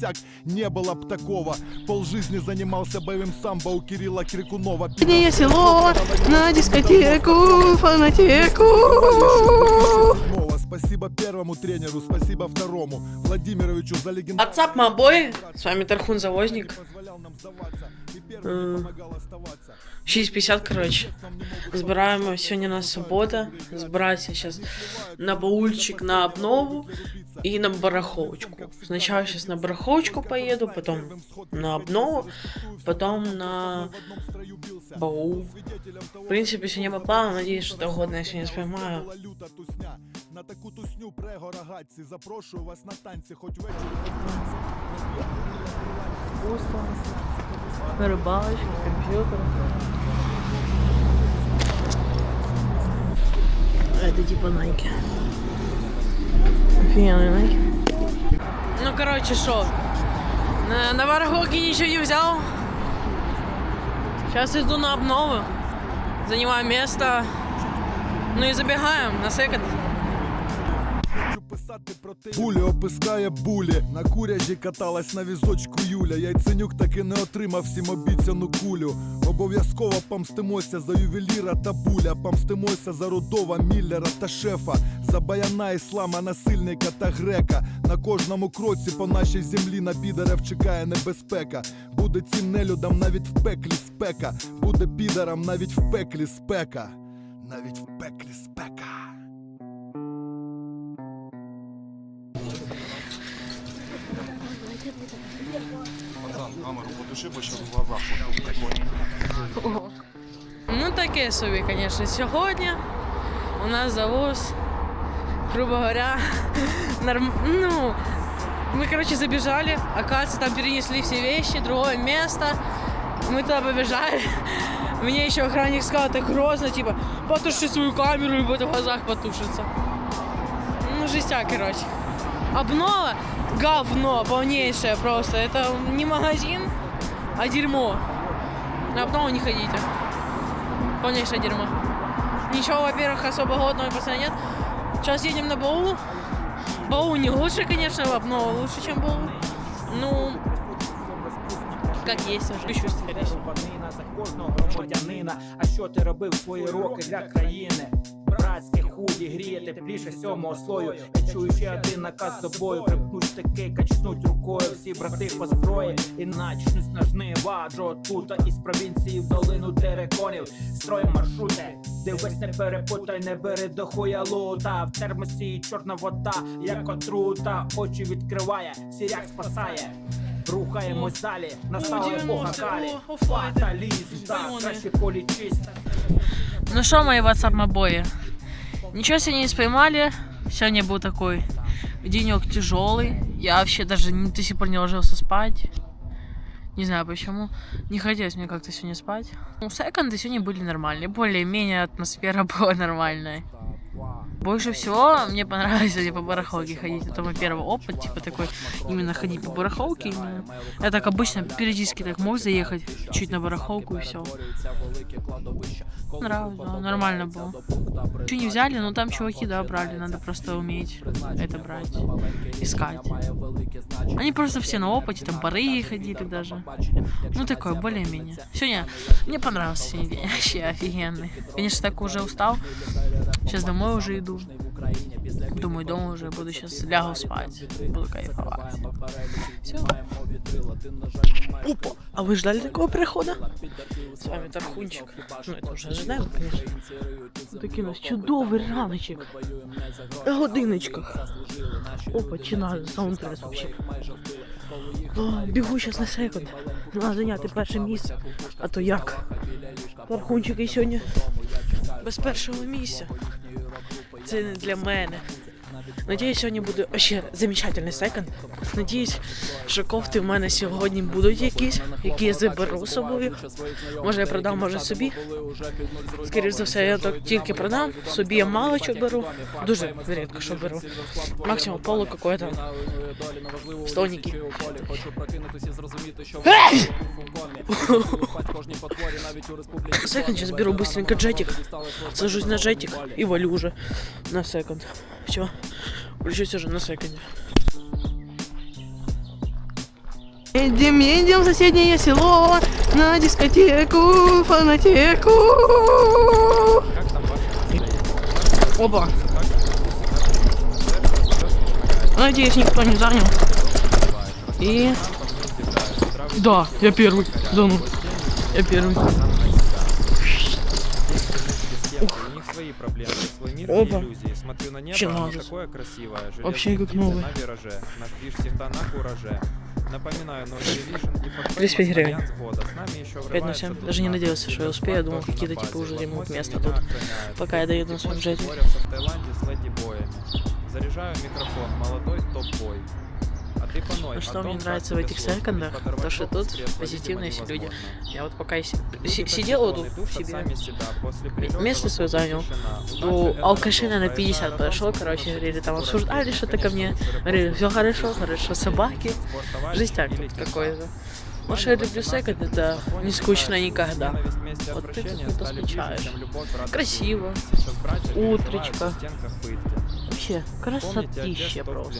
сяк, не было б такого. Полжизни занимался боевым самбо у Кирилла Крикунова. Синее село на дискотеку, фанатеку. Седьмого. Спасибо первому тренеру, спасибо второму Владимировичу за легендарный WhatsApp, мобой, с вами Тархун Завозник. позволял нам сдаваться. И первым помогал оставаться. 6.50, короче. Збираємо сьогодні у нас субота. Збираюся зараз на баульчик на обнову і на бараховочку. Сначала сейчас на бараховочку поеду, потом на обнову, потом на баул. В принципе, сегодня по плану, надеюсь, что это годно я сегодня споймаю. Була люта тусня. На таку тусню прего рогатці. Запрошую вас на танці, хоч ввечері, хоч вранці. Рыбалочка, компьютер. Это типа Nike. Офигенный Nike. Ну, короче, что? На, на барахолке ничего не взял. Сейчас иду на обнову. Занимаю место. Ну и забегаем на секонд. Писати про те. Булі опискає булі. На куряжі каталась на візочку Юля. Яйценюк таки не отримав всім обіцяну кулю. Обов'язково помстимося за ювеліра та буля. Помстимося за рудова Міллера та шефа. За баяна іслама, насильника та грека. На кожному кроці по нашій землі на підерев чекає небезпека. Буде цим нелюдам навіть в пеклі спека. Буде підерам навіть в пеклі спека. Навіть в пеклі спека. камеру потуши, бо ще в глазах прикольно. Ну таке собі, звісно. Сьогодні у нас завоз, грубо говоря, норм... ну, мы, короче, забежали, оказывается, там перенесли все вещи, другое место. Мы туда побежали. Мне еще охранник сказал так грозно, типа, потуши свою камеру, и будет в глазах потушится. Ну, жестяк, короче. Обнова говно полнейшее просто. Это не магазин, а дерьмо. На обнову не ходите. Полнейшее дерьмо. Ничего, во-первых, особо годного просто нет. Сейчас едем на Баул. Баул не лучше, конечно, обнова лучше, чем Баул. Ну, как кожного громадянина. А що ти робив свої роки для країни? Братське худі гріє тепліше сьомого слою. Я чую ще один наказ до бою. Примкнуть штики, качнуть рукою. Всі брати по зброї і начнуть на жнива. Адже отута із провінції в долину тереконів. Строїм маршрути. Дивись, не перепутай, не бери до хуя лута. В термосі чорна вода, як отрута. Очі відкриває, сіряк спасає. Рухаємось далі, настали 90, бога калі. Фаталізм, так, краще полічись. Ну что, мои WhatsApp мобои? Ничего сегодня не споймали. Сегодня был такой денек тяжелый. Я вообще даже не- до сих пор не ложился спать. Не знаю почему. Не хотелось мне как-то сегодня спать. Ну, секонды сегодня были нормальные. Более-менее атмосфера была нормальная. Больше всего мне понравилось сегодня по барахолке ходить. Это мой первый опыт, типа такой, именно ходить по барахолке. именно. Я так обычно периодически так мог заехать чуть на барахолку и все. Нравится, нормально было. Что не взяли, но там чуваки, да, брали. Надо просто уметь это брать, искать. Они просто все на опыте, там пары ходили даже. Ну, такое, более-менее. Сегодня мне понравился сегодня день, вообще офигенный. Конечно, так уже устал. Сейчас домой уже иду. Думаю, дома уже буду сейчас лягу спать. Буду кайфовать. Все. Опа! А вы ждали такого перехода? С вами Тархунчик. Ну, это уже ожидаемо, конечно. Такий у нас чудовий раночок. На годиночках. Опа, чинаю, саундтрес вообще. О, бігу зараз на секунд. Треба зайняти перше місце. А то як? Тархунчики сьогодні без першого місця. Для мене. Надіюсь, сьогодні буде ще замечательний секонд. Надіюсь, що кофти в мене сьогодні будуть якісь, які я заберу собою. Може я продам, може собі. Скоріше за все, я так тільки продам. Собі я мало що беру. Дуже рідко що беру. Максимум. Стоніки. І потворі навіть у республіці. Секонд сейчас беру быстренько джетик. Сажусь на джетик и валю уже на секонд. Все. Включусь уже на секонде. Едем, едем в соседнее село на дискотеку, фанатеку. Как Опа. Надеюсь, никто не занял. И... Да, я первый. Да ну. Я первый. У них свои проблемы, свой мир Опа. и иллюзии. Смотрю на небо, оно такое красивое. Вообще как новый. на вираже. Наш движ всегда на кураже. Напоминаю, но Division и Форт 205 гривен. Альянс года. С нами еще 5 на 7. Даже не надеялся, что я успею. Я думал, какие-то типа уже займут место тут. Пока я доеду на своем джете. В. Заряжаю микрофон, молодой топ-бой. А ты поной, Ну о что том, мне нравится в этих секондах, то что тут с позитивные все люди. Я вот пока по сидел вот душат себе. прилета Место свое занял. это алкаши, наверное, 50 Проезжая подошел, короче, говорили, там обсуждали что-то ко мне. Говорили, все хорошо, хорошо, собаки. или тут киса. какой-то. Ну Ваня что я люблю 18 секонд, это не скучно никогда. Вот ты тут и Красиво. друг. Вообще, красотища просто.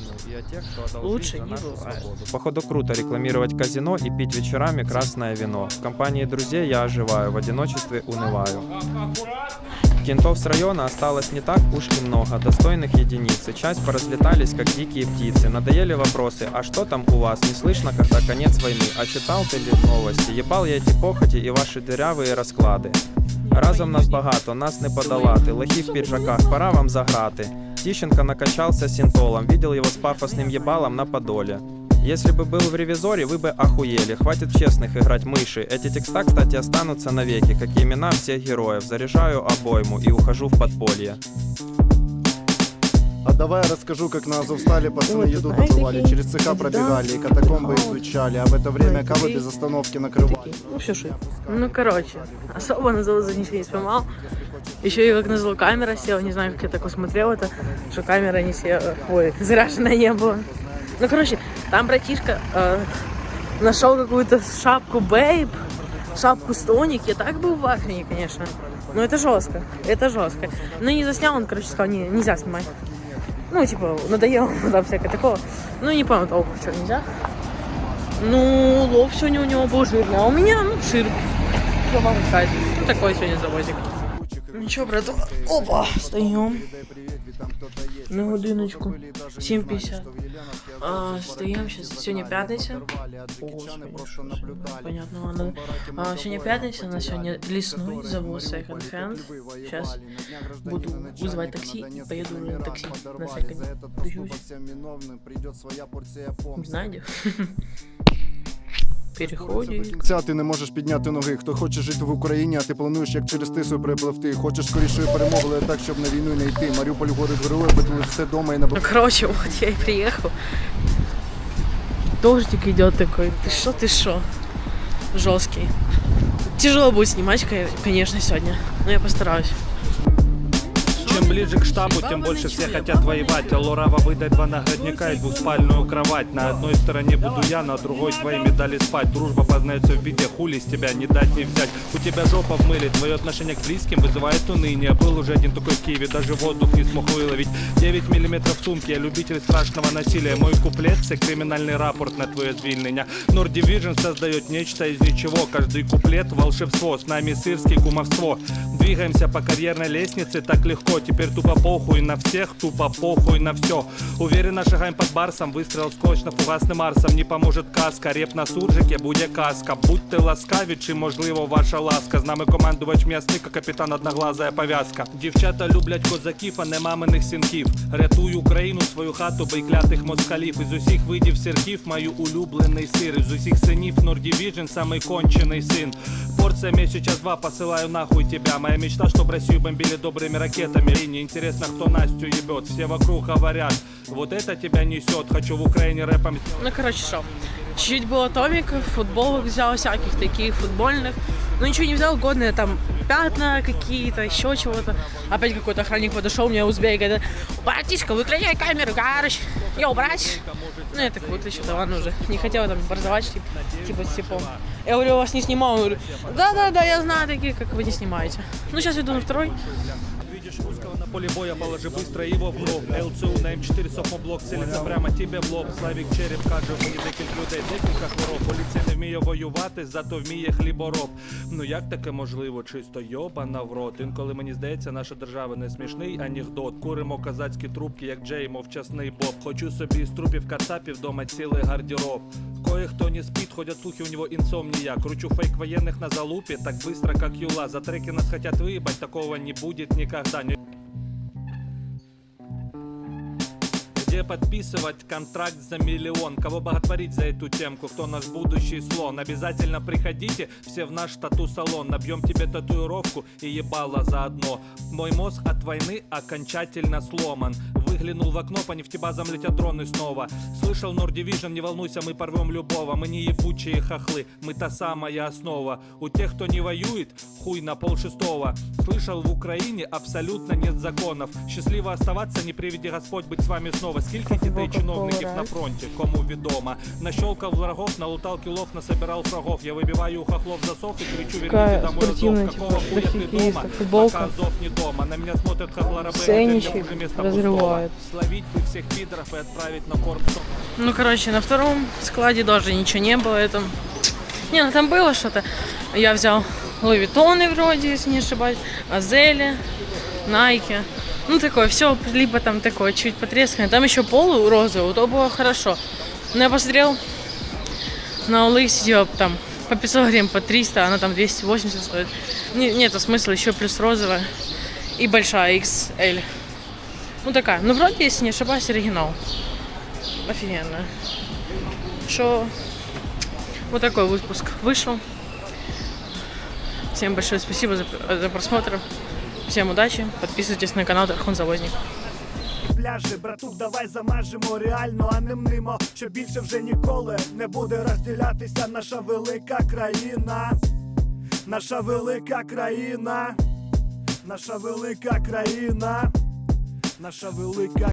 тех, Лучше не бывает. Походу круто рекламировать казино и пить вечерами красное вино. В компании друзей я оживаю, в одиночестве унываю. Кентов с района осталось не так уж и много, достойных единиц, и часть поразлетались, как дикие птицы. Надоели вопросы, а что там у вас? Не слышно, когда конец войны? А читал ты ли новости? Ебал я эти похоти и ваши дырявые расклады. Разом нас багато, нас не подолати. Лохи в піджаках, пора вам заграти. Тищенко накачался синтолом, видел его с пафосным ебалом на подоле. Если бы был в ревизоре, вы бы охуели. Хватит честных играть мыши. Эти текста, кстати, останутся навеки, как и имена всех героев. Заряжаю обойму и ухожу в подполье. А давай я расскажу, как на Азовстале пацаны еду добывали, через цеха пробегали и катакомбы изучали, а в это время кавы без остановки накрывали. Ну, все шит. Ну, короче, особо на заводе ничего не снимал. Еще и назло камера села, не знаю, как я так усмотрел это, что камера не села, ой, заряженная не было. Ну, короче, там братишка э, нашел какую-то шапку Бейб, шапку Стоник, я так был в ахрени, конечно. Но это жестко, это жестко. Ну, не заснял, он, короче, сказал, не, нельзя снимать. Ну, типа, надоело там всякое такого. Ну, не понял толку, что нельзя. Ну, лоб сегодня у него был жирный, а у меня, ну, шир. Что могу сказать? Такой сегодня завозик. Ничего, брат. Опа, стоим. На годиночку. 7.50. А, стоим сейчас. Сегодня пятница. О, Господи, Понятно, ладно. А, сегодня пятница, на сегодня лесной завоз second hand. Сейчас буду вызывать такси и поеду на такси на. Тащусь. Не знаю где. Переходик. Ця ти не можеш підняти ноги. Хто хоче жити в Україні, а ти плануєш як через тису перепливти. Хочеш скорішої перемоги, але так, щоб на війну не йти. Маріуполь горить герої, бо все дома і на Ну, короче, вот я и приехал. Дождик идет такой. Ты что, ты что? Жесткий. Тяжело будет снимать, конечно, сегодня. Но я постараюсь. Чем ближе к штабу, тем больше все хотят воевать. А выдать два наградника и двуспальную кровать. На одной стороне буду я, на другой твои медали спать. Дружба познается в беде, хули с тебя не дать не взять. У тебя жопа в мыле, твое отношение к близким вызывает уныние. Был уже один такой в Киеве, даже воздух не смог выловить. 9 миллиметров в сумке, я любитель страшного насилия. Мой куплет — це криминальный рапорт на твое звільнення. Nord Division создает нечто из ничего. Каждый куплет — волшебство, с нами сырский кумовство. Двигаемся по карьерной лестнице так легко. Теперь тупо похуй на всех, тупо похуй на все. Уверенно шагаем под барсом, выстрел скотчно фугасным арсом. Не поможет каска, реп на суржике, буде каска. Будьте ласкаві, чи можливо ваша ласка. З нами командувач м'ясника, капітан одноглазая пов'язка. Дівчата люблять козаків, а не маминих синків. Рятуй Україну, свою хату, бий клятих москалів. Із усіх видів сирків маю улюблений сир. Із усіх синів Нордівіжн самий кончений син. Порция месяца два, посылаю нахуй тебя Моя мечта, чтоб Россию бомбили добрыми ракетами И не интересно, кто Настю ебет Все вокруг говорят, вот это тебя несет Хочу в Украине рэпом Ну, короче, что? Чуть-чуть было томиков, футболок взял всяких таких футбольных. Но ничего не взял, годные там пятна какие-то, еще чего-то. Опять какой-то охранник подошел, мне узбек говорит, братишка, выключай камеру, гарыч. Йоу, брать. Ну, я так выключу, да ладно уже. Не хотела там борзовать, типа, типа с типом. Я говорю, я вас не снимал. Он говорит, да-да-да, я знаю такие, как вы не снимаете. Ну, сейчас иду на второй. Видишь русского на На поле боя положи быстро его в гроб. ЛЦУ на М4 софмоблок цілиться прямо тебе в лоб. Славік череп каже, мені декілька людей, декілька хвороб. Поліція не вміє воювати, зато вміє хлібороб. Ну як таке можливо? Чисто йобана в рот. Інколи мені здається, наша держава не смішний анекдот. Куримо козацькі трубки, як Джей, мов вчасний боб. Хочу собі з трупів кацапів дома цілий гардероб. Кое-кто не спит, ходят слухи, у него инсомния Кручу фейк военных на залупе, так быстро, как юла За треки нас хотят выебать, такого не будет никогда Где подписывать контракт за миллион? Кого боготворить за эту темку? Кто наш будущий слон? Обязательно приходите все в наш тату-салон Набьем тебе татуировку и ебало заодно Мой мозг от войны окончательно сломан Выглянул в окно, по нефтебазам летят дроны снова Слышал Нордивижн, не волнуйся, мы порвем любого Мы не ебучие хохлы, мы та самая основа У тех, кто не воюет, хуй на пол шестого Слышал, в Украине абсолютно нет законов Счастливо оставаться, не приведи Господь быть с вами снова Скільки дітей чиновників на фронті, кому відомо Нащелкав врагов, налутал кілов, насобирал врагов Я вибиваю у хохлов засов и кричу Такая верните домой Азов спортивная, Какого типа, хуя ты дофигиста, дома, футболка. пока Азов не дома На меня смотрят хохлорабы, Ценничек а для меня уже место разрывает. пустого. Словить бы всех пидоров и отправить на корпус Ну, короче, на втором складе даже ничего не было. Это... Не, ну там было что-то. Я взял Левитоны вроде, если не ошибаюсь, Азели, Найки. Ну, такое, все, либо там такое, чуть потресканное. Там еще пол розовый, то было хорошо. Но я посмотрел на Олыкс, типа, там по 500 гривен, по 300, она там 280 стоит. Не, нету смысла, еще плюс розовая и большая XL. Ну, такая. Ну, вроде, если не ошибаюсь, оригинал. Офигенно. Что вот такой выпуск вышел. Всем большое спасибо за, за просмотр. Всем удачи. Подписывайтесь на канал Тархун Завозник. пляжі, братук, давай замажемо реально, а не мнимо, що більше вже ніколи не буде розділятися наша велика країна, наша велика країна, наша велика країна, Наша велика